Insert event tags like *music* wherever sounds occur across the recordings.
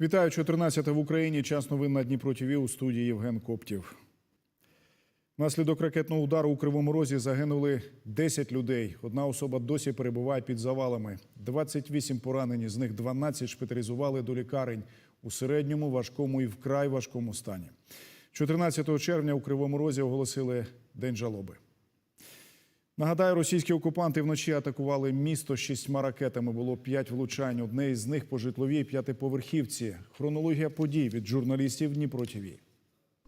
Вітаю 14 в Україні. Час новин на Дніпро ТВ у студії Євген Коптів. Внаслідок ракетного удару у Кривому Розі загинули 10 людей. Одна особа досі перебуває під завалами. 28 поранені, з них 12 шпиталізували до лікарень у середньому, важкому і вкрай важкому стані. 14 червня у Кривому Розі оголосили День жалоби. Нагадаю, російські окупанти вночі атакували місто шістьма ракетами. Було п'ять влучань. Одне із них по житловій п'ятиповерхівці. Хронологія подій від журналістів Дніпро ТВ.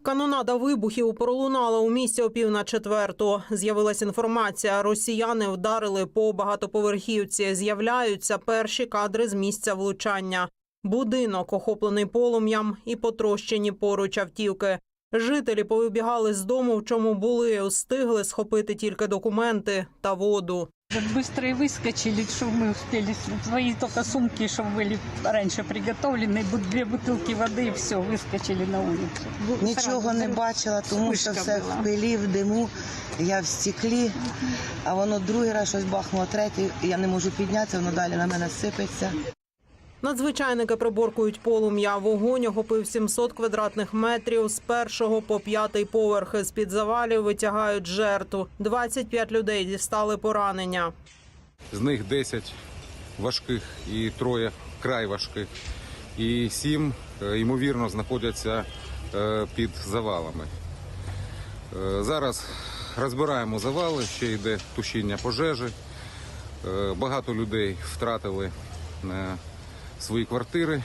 Канонада вибухів пролунала у місті о пів на четверту. З'явилась інформація. Росіяни вдарили по багатоповерхівці. З'являються перші кадри з місця влучання. Будинок охоплений полум'ям і потрощені поруч автівки. Жителі повибігали з дому, в чому були, встигли схопити тільки документи та воду. Быстро выскочили, чтобы мы успели свои только сумки, чтобы были раньше приготовлены, бу- две бутылки воды и все, выскочили на улицу. Нічого Сразу не взрыв. бачила, тому що Вспишка все була. в пилі, в диму, я в стеклі, а воно другий раз щось бахнуло, третій, я не можу піднятися, воно далі на мене сипеться. Надзвичайники приборкують полум'я. Вогонь охопив 700 квадратних метрів з першого по п'ятий поверхи. З під завалів витягають жертву. 25 людей дістали поранення. з них 10 важких і троє вкрай важких, і сім, е, ймовірно, знаходяться е, під завалами. Е, Зараз розбираємо завали, ще йде тушіння пожежі. Багато людей втратили свої квартири.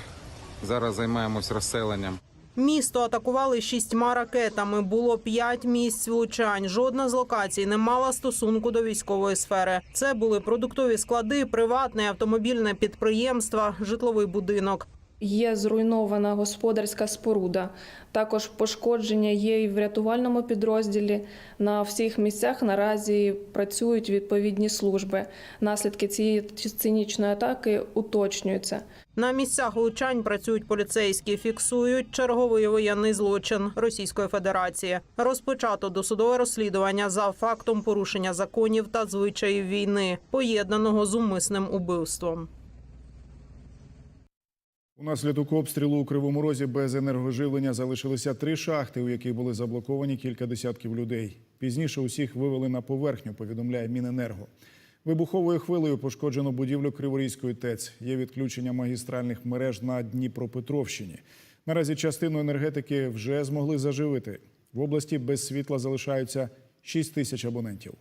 Зараз займаємось розселенням. Місто атакували шістьма ракетами. Було п'ять місць влучань. Жодна з локацій не мала стосунку до військової сфери. Це були продуктові склади, приватне автомобільне підприємство, житловий будинок. Є зруйнована господарська споруда. Також пошкодження є і в рятувальному підрозділі. На всіх місцях наразі працюють відповідні служби. Наслідки цієї цинічної атаки уточнюються. На місцях влучань працюють поліцейські, фіксують черговий воєнний злочин Російської Федерації. Розпочато досудове розслідування за фактом порушення законів та звичаїв війни, поєднаного з умисним убивством. Унаслідок обстрілу у Кривому Розі без енергоживлення залишилися три шахти, у яких були заблоковані кілька десятків людей. Пізніше усіх вивели на поверхню, повідомляє Міненерго. Вибуховою хвилею пошкоджено будівлю Криворізької ТЕЦ. Є відключення магістральних мереж на Дніпропетровщині. Наразі частину енергетики вже змогли заживити. В області без світла залишаються 6 тисяч абонентів.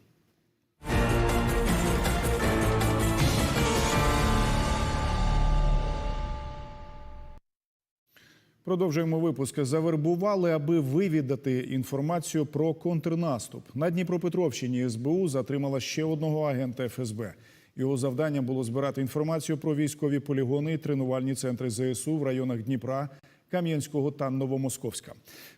Продовжуємо випуск. Завербували, аби вивідати інформацію про контрнаступ. На Дніпропетровщині СБУ затримала ще одного агента ФСБ. Його завданням було збирати інформацію про військові полігони і тренувальні центри ЗСУ в районах Дніпра, Кам'янського та Новомосковська.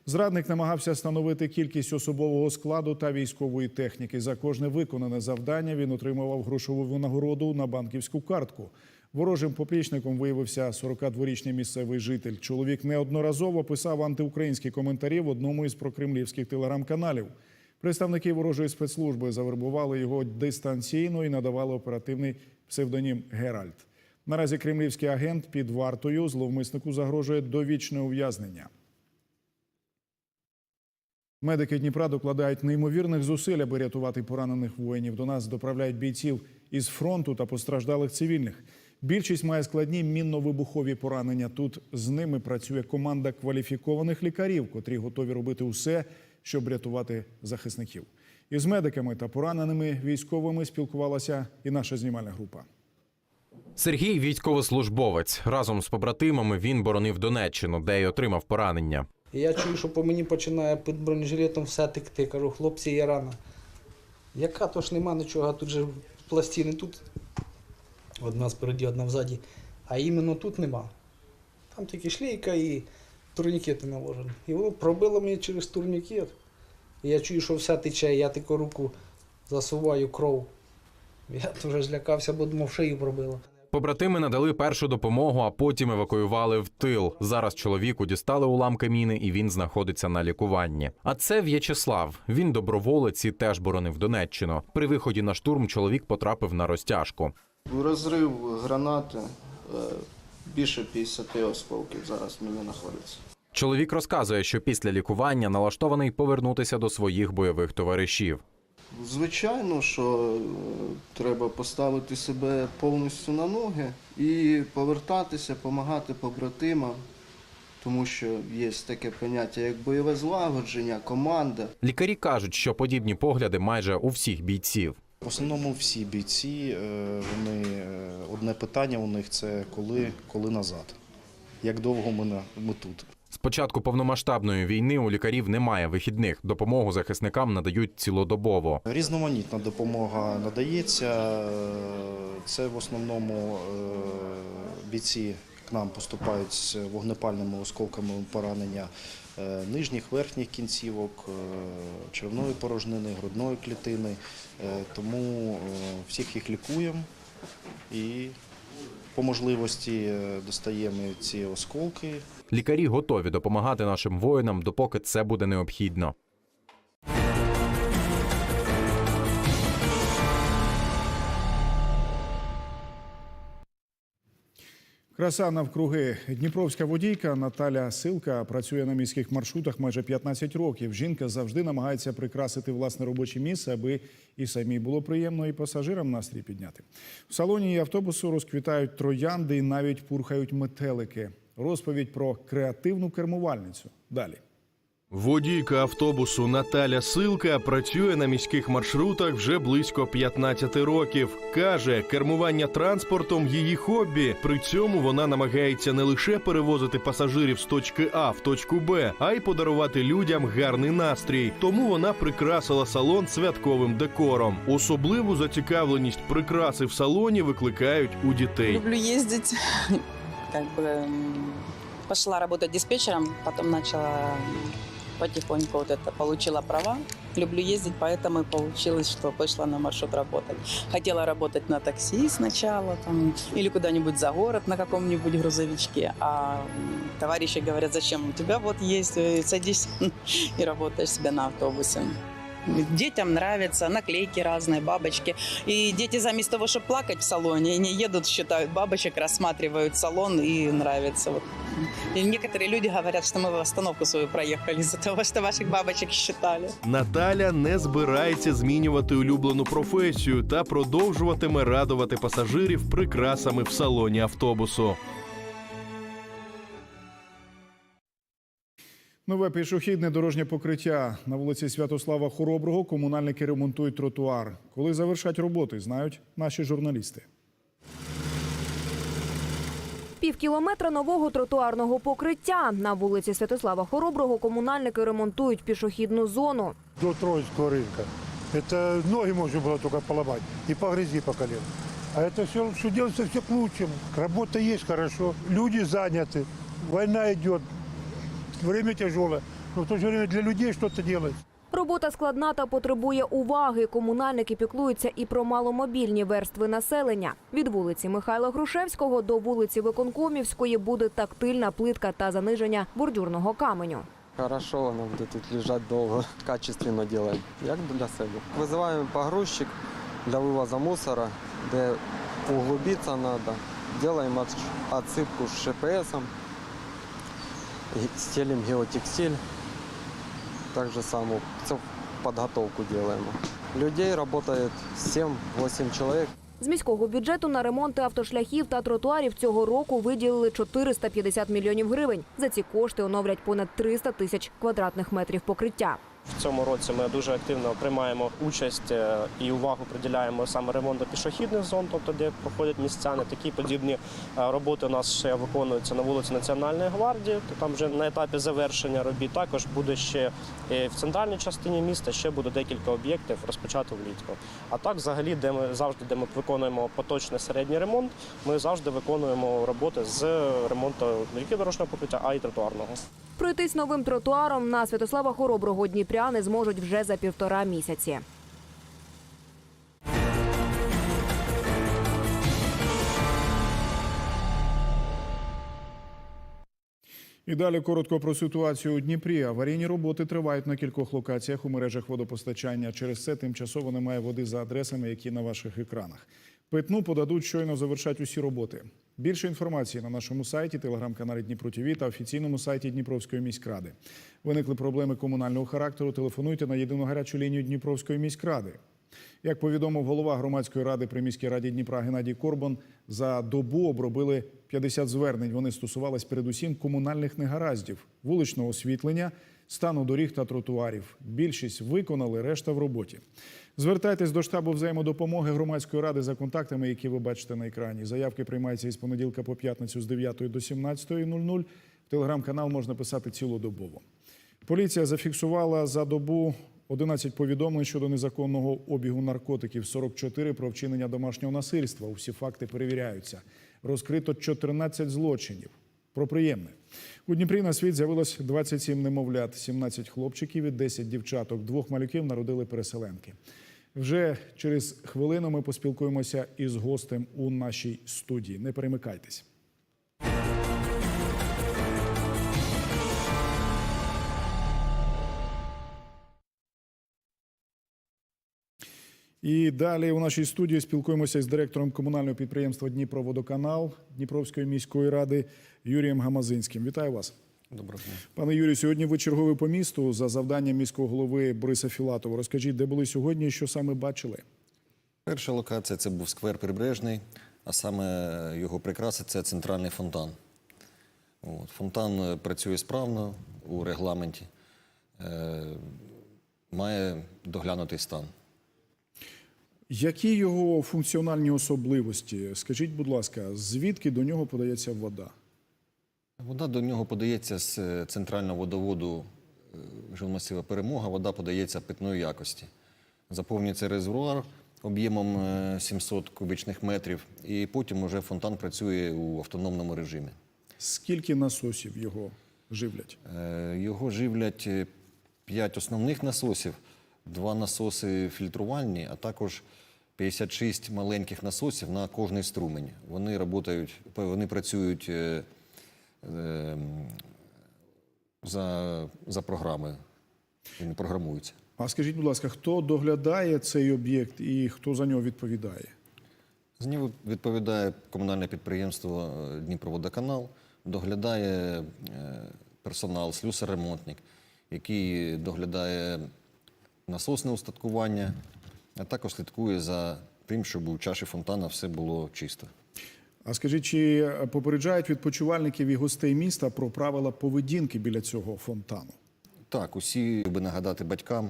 Зрадник намагався встановити кількість особового складу та військової техніки. За кожне виконане завдання він отримував грошову винагороду на банківську картку. Ворожим поплічником виявився 42-річний місцевий житель. Чоловік неодноразово писав антиукраїнські коментарі в одному із прокремлівських телеграм-каналів. Представники ворожої спецслужби завербували його дистанційно і надавали оперативний псевдонім Геральт. Наразі кремлівський агент під вартою зловмиснику загрожує довічне ув'язнення. Медики Дніпра докладають неймовірних зусиль, аби рятувати поранених воїнів. До нас доправляють бійців із фронту та постраждалих цивільних. Більшість має складні мінно-вибухові поранення. Тут з ними працює команда кваліфікованих лікарів, котрі готові робити усе, щоб рятувати захисників. Із медиками та пораненими військовими спілкувалася і наша знімальна група. Сергій військовослужбовець. Разом з побратимами він боронив Донеччину, де й отримав поранення. Я чую, що по мені починає під бронежилетом все текти. Кажу, хлопці, є рана. Яка то ж нема нічого, тут же пластини тут. Одна спереді, одна взаді. А іменно тут нема. Там тільки шлейка і турнікети наложені. І воно пробило мені через турнікет. І я чую, що все тече, я таку руку засуваю кров. Я дуже злякався, бо думав, шию пробило. Побратими надали першу допомогу, а потім евакуювали в тил. Зараз чоловіку дістали уламки міни, і він знаходиться на лікуванні. А це В'ячеслав. Він доброволець і теж боронив Донеччину. При виході на штурм чоловік потрапив на розтяжку. Розрив гранати, е, більше 50 осколків зараз в мені знаходиться. Чоловік розказує, що після лікування налаштований повернутися до своїх бойових товаришів. Звичайно, що е, треба поставити себе повністю на ноги і повертатися, допомагати побратимам, тому що є таке поняття, як бойове злагодження, команда. Лікарі кажуть, що подібні погляди майже у всіх бійців. В основному всі бійці, е, вони е, одне питання у них це коли, коли назад. Як довго ми, на, ми тут? З початку повномасштабної війни у лікарів немає вихідних. Допомогу захисникам надають цілодобово. Різноманітна допомога надається. Е, Це в основному бійці к нам поступають з вогнепальними осколками поранення нижніх, верхніх кінцівок, е, червної порожнини, грудної клітини. Е, Тому е, всіх їх лікуємо і по можливості е, достаємо ці осколки, Лікарі готові допомагати нашим воїнам, допоки це буде необхідно. Краса навкруги. Дніпровська водійка Наталя Силка працює на міських маршрутах майже 15 років. Жінка завжди намагається прикрасити власне робоче місце, аби і самій було приємно, і пасажирам настрій підняти. В салоні автобусу розквітають троянди і навіть пурхають метелики. Розповідь про креативну кермувальницю. Далі. Водійка автобусу Наталя Силка працює на міських маршрутах вже близько 15 років. Каже, кермування транспортом її хобі. При цьому вона намагається не лише перевозити пасажирів з точки А в точку Б, а й подарувати людям гарний настрій. Тому вона прикрасила салон святковим декором. Особливу зацікавленість прикраси в салоні викликають у дітей. Люблю ездить. Как бы м, пошла работать диспетчером, потом начала м, потихоньку вот это получила права. Люблю ездить, поэтому и получилось, что пошла на маршрут работать. Хотела работать на такси сначала там, или куда-нибудь за город на каком-нибудь грузовичке. А м, товарищи говорят, зачем у тебя вот есть, э, садись *laughs* и работаешь себе на автобусе. Детям нравятся наклейки разные, бабочки. И дети заместо того, чтобы плакать в салоне, они едут, считают бабочек, рассматривают салон и нравится. Вот. И некоторые люди говорят, что мы в остановку свою проехали из-за того, что ваших бабочек считали. Наталя не збирається змінювати улюблену професію та продовжуватиме радувати пасажирів прикрасами в салоні автобусу. Нове пішохідне дорожнє покриття на вулиці Святослава Хороброго. Комунальники ремонтують тротуар. Коли завершать роботи, знають наші журналісти. Пів кілометра нового тротуарного покриття на вулиці Святослава Хороброго комунальники ремонтують пішохідну зону. до Троицкого рынка. Это ноги можно было только поломать и по грязи по колено. А это все, что делается, все к лучшему. Работа есть хорошо, люди заняты, война идет, время тяжелое, но в то же время для людей что-то делать. Робота складна та потребує уваги. Комунальники піклуються і про маломобільні верстви населення. Від вулиці Михайла Грушевського до вулиці Виконкомівської буде тактильна плитка та заниження бордюрного каменю. Хорошо, воно буде тут лежати довго, качественно робимо, як для себе. Визиваємо погрузчик для вивозу мусора, де углубитися треба. Робимо отсипку з ШПСом, стелим геотекстиль. Так же само цю підготовку делаем. Людей работает 7-8 чоловік. З міського бюджету на ремонти автошляхів та тротуарів цього року виділили 450 мільйонів гривень. За ці кошти оновлять понад 300 тисяч квадратних метрів покриття. В цьому році ми дуже активно приймаємо участь е, і увагу приділяємо саме ремонту пішохідних зон, тобто де проходять містяни. Такі подібні е, роботи у нас ще виконуються на вулиці Національної гвардії. То там вже на етапі завершення робіт. Також буде ще е, в центральній частині міста. Ще буде декілька об'єктів розпочати влітку. А так, взагалі, де ми завжди, де ми виконуємо поточний середній ремонт, ми завжди виконуємо роботи з ремонту не тільки дорожнього покриття, а й тротуарного. Пройтись новим тротуаром на Святослава Хороброго дніпряни зможуть вже за півтора місяці. І далі коротко про ситуацію у Дніпрі. Аварійні роботи тривають на кількох локаціях у мережах водопостачання. Через це тимчасово немає води за адресами, які на ваших екранах. Питну подадуть щойно завершать усі роботи. Більше інформації на нашому сайті, телеграм-каналі Дніпро ТВ та офіційному сайті Дніпровської міськради. Виникли проблеми комунального характеру. Телефонуйте на єдину гарячу лінію Дніпровської міськради. Як повідомив голова громадської ради при міській раді Дніпра Геннадій Корбан, за добу обробили 50 звернень. Вони стосувались передусім комунальних негараздів, вуличного освітлення, стану доріг та тротуарів. Більшість виконали, решта в роботі. Звертайтесь до штабу взаємодопомоги громадської ради за контактами, які ви бачите на екрані. Заявки приймаються із понеділка по п'ятницю з 9 до 17.00. В телеграм-канал можна писати цілодобово. Поліція зафіксувала за добу 11 повідомлень щодо незаконного обігу наркотиків, 44 про вчинення домашнього насильства. Усі факти перевіряються. Розкрито 14 злочинів. Про приємне. У Дніпрі на світ з'явилось 27 немовлят, 17 хлопчиків і 10 дівчаток. Двох малюків народили переселенки. Вже через хвилину ми поспілкуємося із гостем у нашій студії. Не перемикайтесь. І далі у нашій студії спілкуємося з директором комунального підприємства Дніпроводоканал Дніпровської міської ради Юрієм Гамазинським. Вітаю вас. Доброго дня. Пане Юрію, сьогодні ви черговий по місту за завданням міського голови Бориса Філатова. Розкажіть, де були сьогодні і що саме бачили? Перша локація це був сквер Прибережний, а саме його прикраса це центральний фонтан. От, фонтан е, працює справно у регламенті, е, має доглянутий стан. Які його функціональні особливості? Скажіть, будь ласка, звідки до нього подається вода? Вода до нього подається з е, центрального водоводу е, жилмасива Перемога, вода подається питної якості. Заповнюється резервуар об'ємом е, 700 кубічних метрів, і потім уже фонтан працює у автономному режимі. Скільки насосів його живлять? Е, Його живлять 5 основних насосів, два насоси фільтрувальні, а також 56 маленьких насосів на кожний струмень. Вони, работають, вони працюють е, е, за, за програмою, вони програмуються. А скажіть, будь ласка, хто доглядає цей об'єкт і хто за нього відповідає? З нього відповідає комунальне підприємство е, Дніпроводоканал, доглядає е, персонал, слюсар-ремонтник, який доглядає насосне устаткування, а також слідкує за тим, щоб у чаші фонтана все було чисто. А скажіть, чи попереджають відпочивальників і гостей міста про правила поведінки біля цього фонтану? Так, усі би нагадати батькам,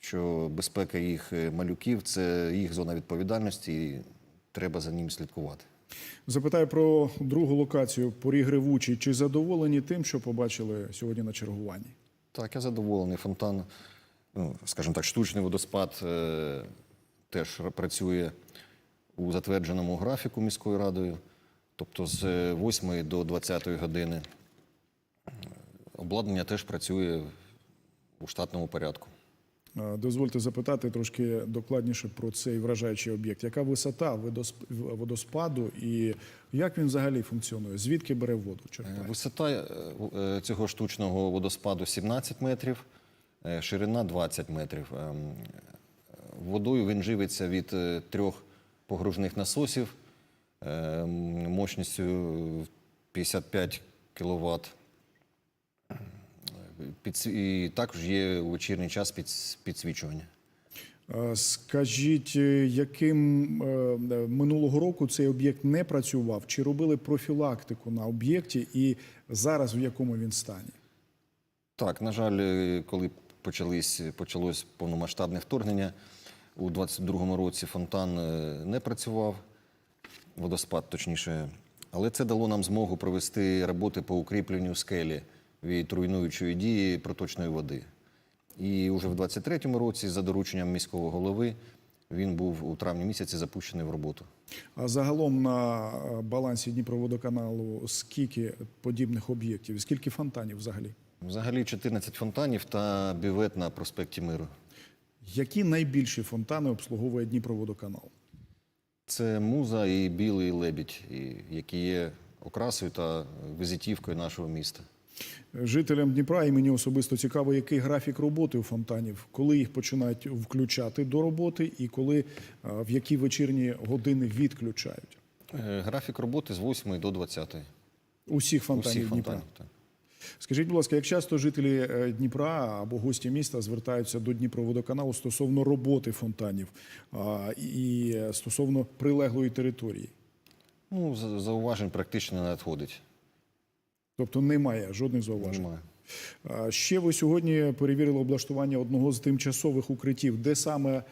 що безпека їх е, малюків це їх зона відповідальності, і треба за ним слідкувати. Запитаю про другу локацію поріг Гривучий. Чи задоволені тим, що побачили сьогодні на чергуванні? Так, я задоволений. Фонтан, ну, скажімо так, штучний водоспад е, теж працює у затвердженому графіку міською радою, тобто з 8 до 20 години. Обладнання теж працює у штатному порядку. Е, Дозвольте запитати трошки докладніше про цей вражаючий об'єкт. Яка висота водоспаду і як він взагалі функціонує? Звідки бере воду? Е, Черпає? Висота е, е, цього штучного водоспаду 17 метрів, е, ширина 20 метрів. Ем, Водою він живиться від е, трьох погружних насосів е, мощністю 55 кВт. І також є у вечірній час підсвічування. Е, Скажіть, е, яким е, минулого року цей об'єкт не працював? Чи робили профілактику на об'єкті і зараз в якому він стані? Так, на жаль, е, коли почались, почалось повномасштабне вторгнення, у 22-му році фонтан е, не працював, водоспад точніше. Але це дало нам змогу провести роботи по укріпленню скелі від руйнуючої дії проточної води. І вже в 23-му році, за дорученням міського голови, він був у травні місяці запущений в роботу. А загалом на е, балансі Дніпроводоканалу скільки подібних об'єктів? Скільки фонтанів взагалі? Взагалі 14 фонтанів та бювет на проспекті Миру. Які найбільші фонтани обслуговує Дніпроводоканал? Це муза і білий лебідь, які є окрасою та візитівкою нашого міста. Жителям Дніпра і мені особисто цікаво, який графік роботи у фонтанів, коли їх починають включати до роботи і коли е, в які вечірні години відключають. Е, Графік роботи з 8 до 20. Усіх фонтанів Усіх Дніпра. Так. Скажіть, будь ласка, як часто жителі е, Дніпра або гості міста звертаються до Дніпроводоканалу стосовно роботи фонтанів і стосовно прилеглої території? Ну, зауважень практично не надходить. Тобто немає жодних зауважень. Немає. Ще ви сьогодні перевірили облаштування одного з тимчасових укриттів, де саме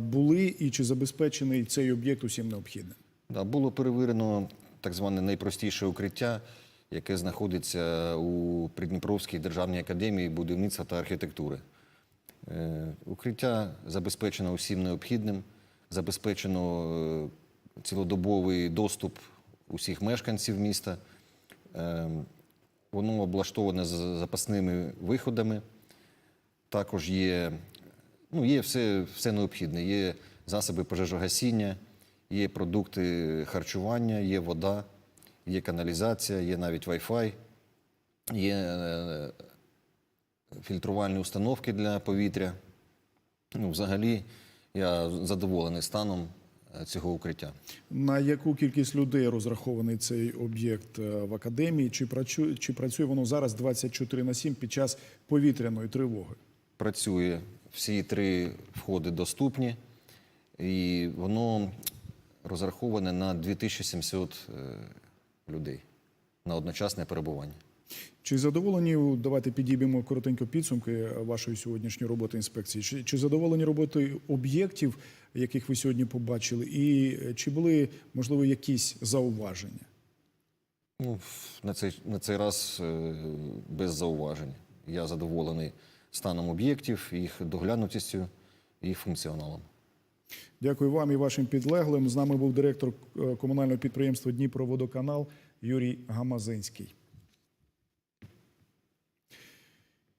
були і чи забезпечений цей об'єкт усім необхідним? Да, було перевірено так зване найпростіше укриття, яке знаходиться у Придніпровській державній академії будівництва та архітектури. Е, Укриття забезпечено усім необхідним, забезпечено е, цілодобовий доступ усіх мешканців міста. Е, Воно облаштоване з запасними виходами. Також є, ну, є все, все необхідне. Є засоби пожежогасіння, є продукти харчування, є вода, є каналізація, є навіть Wi-Fi, є е, фільтрувальні установки для повітря. Ну, взагалі, я задоволений станом е, цього укриття. На яку кількість людей розрахований цей об'єкт е, в академії? Чи працює, чи працює воно зараз 24 на 7 під час повітряної тривоги? Працює всі три входи доступні, і воно розраховане на 2700 е, людей на одночасне перебування. Чи задоволені, давайте підіб'ємо коротенько підсумки вашої сьогоднішньої роботи інспекції. Чи, чи задоволені роботою об'єктів, яких ви сьогодні побачили, і е, чи були можливо якісь зауваження? Ну, на цей, на цей раз е, без зауважень. Я задоволений станом об'єктів, їх доглянутістю і функціоналом. Дякую вам і вашим підлеглим. З нами був директор е, комунального підприємства Дніпроводоканал Юрій Гамазинський.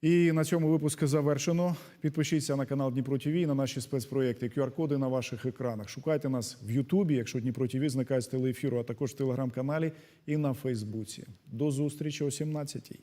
І на цьому випуск завершено. Підпишіться на канал Дніпро ТВ, на наші спецпроєкти, QR-коди на ваших екранах. Шукайте нас в Ютубі, якщо Дніпро ТВ зникає з телеефіру, а також в телеграм-каналі і на Фейсбуці. До зустрічі о 17-й.